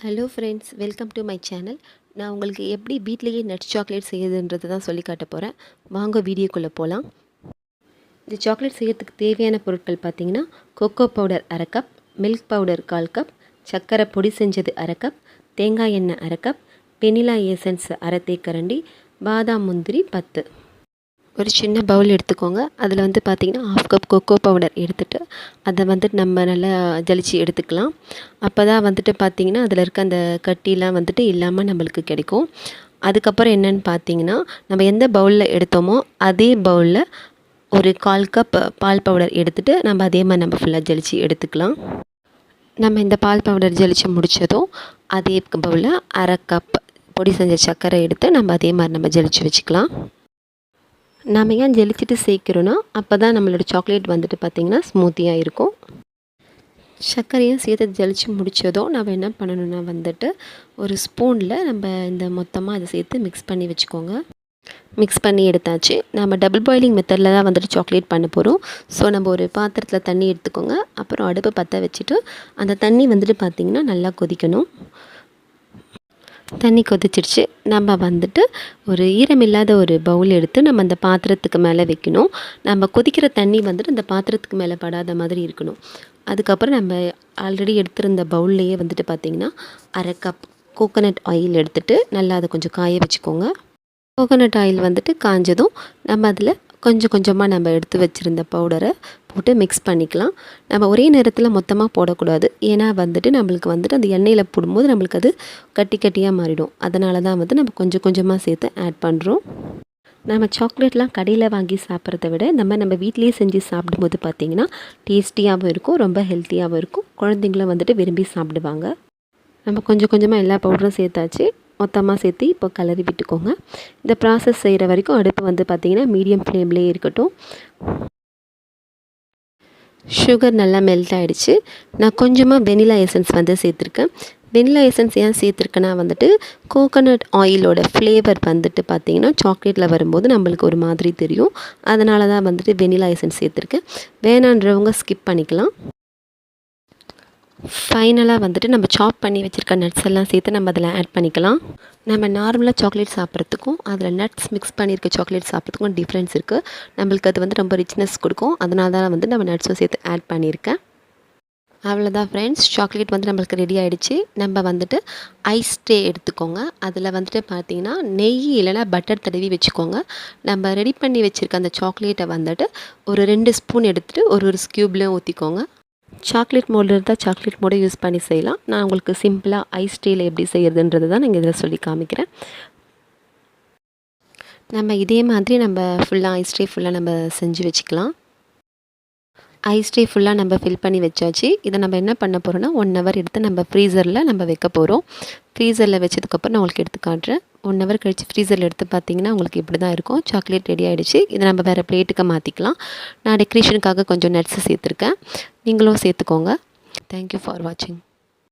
Hello friends welcome to my channel நான் உங்களுக்கு எப்படி வீட்லேயே நட் சாக்லேட் செய்யுதுன்றது தான் சொல்லி காட்ட போகிறேன் வாங்க வீடியோக்குள்ளே போகலாம் இந்த சாக்லேட் செய்யறதுக்கு தேவையான பொருட்கள் பார்த்தீங்கன்னா கொக்கோ பவுடர் அரை கப் மில்க் பவுடர் கால் கப் சர்க்கரை பொடி செஞ்சது அரை கப் தேங்காய் எண்ணெய் அரை கப் வெனிலா ஏசன்ஸ் அரை தேக்கரண்டி பாதாம் முந்திரி பத்து. ஒரு சின்ன பவுல் எடுத்துக்கோங்க. அதில் வந்து பார்த்திங்கன்னா ஹாஃப் கப் கொக்கோ பவுடர் எடுத்துகிட்டு அதை வந்துட்டு நம்ம நல்லா ஜலிச்சு எடுத்துக்கலாம். அப்போ தான் வந்துட்டு பார்த்திங்கன்னா அதில் இருக்க அந்த கட்டிலாம் வந்துட்டு இல்லாமல் நம்மளுக்கு கிடைக்கும். அதுக்கப்புறம் என்னென்னு பார்த்தீங்கன்னா நம்ம எந்த பவுலில் எடுத்தோமோ அதே பவுலில் ஒரு கால் கப் பால் பவுடர் எடுத்துகிட்டு நம்ம அதே மாதிரி நம்ம ஃபுல்லாக ஜலிச்சு எடுத்துக்கலாம். நம்ம இந்த பால் பவுடர் ஜலிச்சு முடித்ததும் அதே பவுலில் அரை கப் பொடி செஞ்ச சர்க்கரை எடுத்து நம்ம அதே மாதிரி நம்ம ஜலிச்சு வச்சுக்கலாம். நாம் ஏன் ஜெலிச்சிட்டு சேர்க்கிறோன்னா அப்போ தான் நம்மளோட சாக்லேட் வந்துட்டு பார்த்திங்கன்னா ஸ்மூத்தியாக இருக்கும். சர்க்கரையும் சேர்த்து ஜலிச்சு முடித்ததும் நம்ம என்ன பண்ணணும்னா வந்துட்டு ஒரு ஸ்பூனில் நம்ம இந்த மொத்தமாக அதை சேர்த்து மிக்ஸ் பண்ணி வச்சுக்கோங்க. மிக்ஸ் பண்ணி எடுத்தாச்சு. நம்ம டபுள் பாயிலிங் மெத்தடில் தான் வந்துட்டு சாக்லேட் பண்ண போகிறோம் ஸோ நம்ம ஒரு பாத்திரத்தில் தண்ணி எடுத்துக்கோங்க. அப்புறம் அடுப்பை பற்ற வச்சுட்டு அந்த தண்ணி வந்துட்டு பார்த்திங்கன்னா நல்லா கொதிக்கணும். தண்ணி கொதிச்சிடுச்சு நம்ம வந்துட்டு ஒரு ஈரமில்லாத ஒரு பவுல் எடுத்து நம்ம அந்த பாத்திரத்துக்கு மேலே வைக்கணும். நம்ம கொதிக்கிற தண்ணி வந்துட்டு அந்த பாத்திரத்துக்கு மேலே படாத மாதிரி இருக்கணும். அதுக்கப்புறம் நம்ம ஆல்ரெடி எடுத்திருந்த பவுல்லையே வந்துட்டு பார்த்திங்கன்னா அரை கப் கோகோனட் ஆயில் எடுத்துகிட்டு நல்லா அதை கொஞ்சம் காய வச்சுக்கோங்க. கோகோனட் ஆயில் வந்துட்டு காஞ்சதும் நம்ம அதில் கொஞ்சம் கொஞ்சமாக நம்ம எடுத்து வச்சுருந்த பவுடரை போட்டு மிக்ஸ் பண்ணிக்கலாம். நம்ம ஒரே நேரத்தில் மொத்தமாக போடக்கூடாது. ஏன்னா வந்துட்டு நம்மளுக்கு வந்துட்டு அந்த எண்ணெயில் போடும்போது நம்மளுக்கு அது கட்டி கட்டியாக மாறிடும். அதனால தான் வந்து நம்ம கொஞ்சம் கொஞ்சமாக சேர்த்து ஆட் பண்ணுறோம் நம்ம சாக்லேட்லாம் கடையில் வாங்கி சாப்பிட்றத விட நம்ம நம்ம வீட்லேயே செஞ்சு சாப்பிடும்போது பார்த்திங்கன்னா டேஸ்டியாகவும் இருக்கும் ரொம்ப ஹெல்த்தியாகவும் இருக்கும். குழந்தைங்களும் வந்துட்டு விரும்பி சாப்பிடுவாங்க. நம்ம கொஞ்சம் கொஞ்சமாக எல்லா பவுடரும் சேர்த்தாச்சு. மொத்தமாக சேர்த்து இப்போ கலரி விட்டுக்கோங்க. இந்த ப்ராசஸ் செய்கிற வரைக்கும் அடுப்பு வந்து பார்த்திங்கன்னா மீடியம் ஃப்ளேம்லேயே இருக்கட்டும். சுகர் நல்லா மெல்ட் ஆகிடுச்சு நான் கொஞ்சமாக வெனிலா எசன்ஸ் வந்து சேர்த்துருக்கேன். வெனிலா எசன்ஸ் ஏன் சேர்த்துருக்கேன்னா வந்துட்டு கோகோனட் ஆயிலோட ஃப்ளேவர் வந்துட்டு பார்த்திங்கன்னா சாக்லேட்டில் வரும்போது நம்மளுக்கு ஒரு மாதிரி தெரியும். அதனால தான் வந்துட்டு வெனிலா எசன்ஸ் சேர்த்துருக்கேன். வேணான்றவங்க ஸ்கிப் பண்ணிக்கலாம். ஃபைனலாக வந்துட்டு நம்ம சாப் பண்ணி வச்சுருக்க நட்ஸ் எல்லாம் சேர்த்து நம்ம அதில் ஆட் பண்ணிக்கலாம். நம்ம நார்மலாக சாக்லேட் சாப்பிட்றதுக்கும் அதில் நட்ஸ் மிக்ஸ் பண்ணியிருக்க சாக்லேட் சாப்பிட்றதுக்கும் டிஃப்ரென்ஸ் இருக்குது நம்மளுக்கு அது வந்து ரொம்ப ரிச்னஸ் கொடுக்கும். அதனால தான் வந்து நம்ம நட்ஸும் சேர்த்து ஆட் பண்ணியிருக்கேன் அவ்வளோதான் ஃப்ரெண்ட்ஸ் சாக்லேட் வந்து நம்மளுக்கு ரெடி ஆகிடுச்சு நம்ம வந்துட்டு ஐஸ் ட்ரே எடுத்துக்கோங்க. அதில் வந்துட்டு பார்த்தீங்கன்னா நெய் இல்லைனா பட்டர் தடவி வச்சுக்கோங்க. நம்ம ரெடி பண்ணி வச்சுருக்க அந்த சாக்லேட்டை வந்துட்டு ஒரு ரெண்டு ஸ்பூன் எடுத்துகிட்டு ஒரு ஒரு ஸ்கியூப்லேயும் ஊற்றிக்கோங்க சாக்லேட் மோல்டு இருந்தால் சாக்லேட் மோடை யூஸ் பண்ணி செய்யலாம். நான் உங்களுக்கு சிம்பிளாக ஐஸ் டீயில் எப்படி செய்கிறதுன்றது தான் நீங்கள் இதில் சொல்லி காமிக்கிறேன். நம்ம இதே மாதிரி நம்ம ஃபுல்லாக ஐஸ் டே ஃபுல்லாக நம்ம செஞ்சு வச்சுக்கலாம். ஐஸ் டே ஃபுல்லாக நம்ம ஃபில் பண்ணி வச்சாச்சு. இதை நம்ம என்ன பண்ண போகிறோன்னா ஒன் ஹவர் எடுத்து நம்ம ஃப்ரீசரில் நம்ம வைக்க போகிறோம் ஃப்ரீசரில் வச்சதுக்கப்புறம் நான் உங்களுக்கு எடுத்து காட்டுறேன். ஒன் ஹவர் கழித்து ஃப்ரீசரில் எடுத்து பார்த்தீங்கன்னா உங்களுக்கு இப்படி தான் இருக்கும். சாக்லேட் ரெடி ஆகிடுச்சு இதை நம்ம வேறு பிளேட்டுக்கு மாற்றிக்கலாம் நான் டெக்கரேஷனுக்காக கொஞ்சம் நட்ஸு சேர்த்துருக்கேன். நீங்களும் சேர்த்துக்கோங்க. தேங்க்யூ ஃபார் வாட்சிங்